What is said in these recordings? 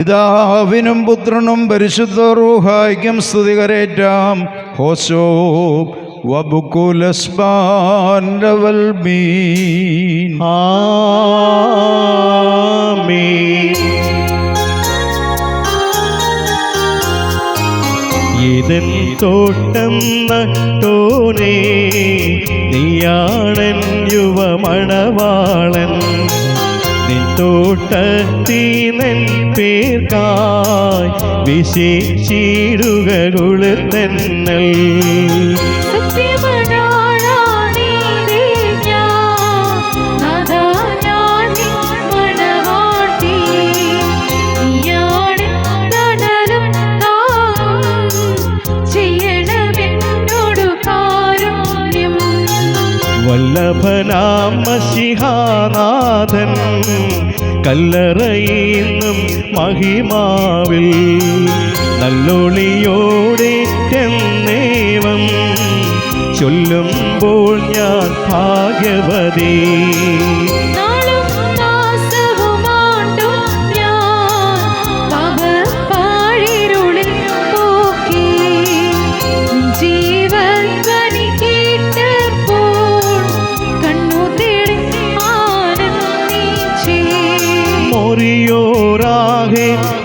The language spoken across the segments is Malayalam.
പിതാവിനും പുത്രനും പരിശുദ്ധ റൂഹായിക്കും ഹോസോ വബുക്കുലസ്ബാൻ മീൻ ആമേൻ. ഇതൻ തോട്ടം നട്ടോനേ നീയാണൻ യുവമണവാളൻ. നിൻ തോട്ടത്തിനൻ പേർക്കായി വിശേഷിടുക വല്ലഭനാം മഷിഹാനാഥൻ കല്ലറയിന്നും മഹിമാവിൽ നല്ലൊളിയോടെ എന്നേവം ചൊല്ലുമ്പോൾ ഞാൻ ഭാഗ്യവതീ.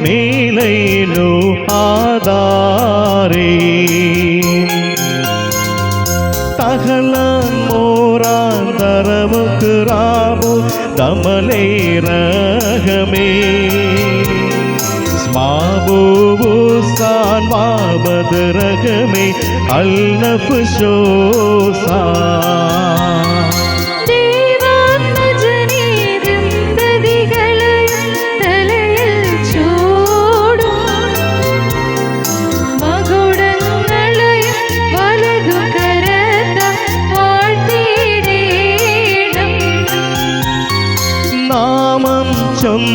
ಮೇಲೇನು ಆಧಾರೇ ತಗಲ ಮೋರ ತರಮುಕ್ ರಾಬು ತಮಲೇ ರಹಮೇ ஸ்மாபூசான் மாபது ரகமே அல்நஃபு ஷோசா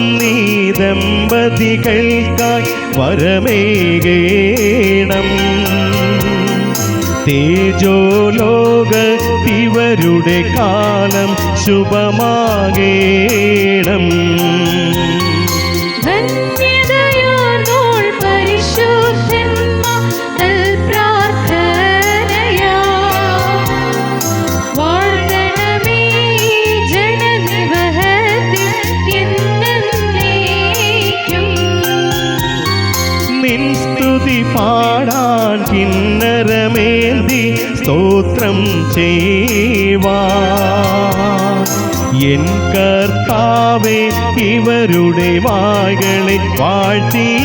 ചൊന്നീ ദമ്പതികൾക്കായി വരമേകേണം തേജോലോക ഇവരുടെ കാലം ശുഭമാകേണം സ്തുതി പാടാൻ കിന്നരമേന്തി സ്തോത്രം ചെയ്വാ എൻ കർത്താവേ ഇവരുടെ വായകളെ വാഴ്ത്തിയിടേണം.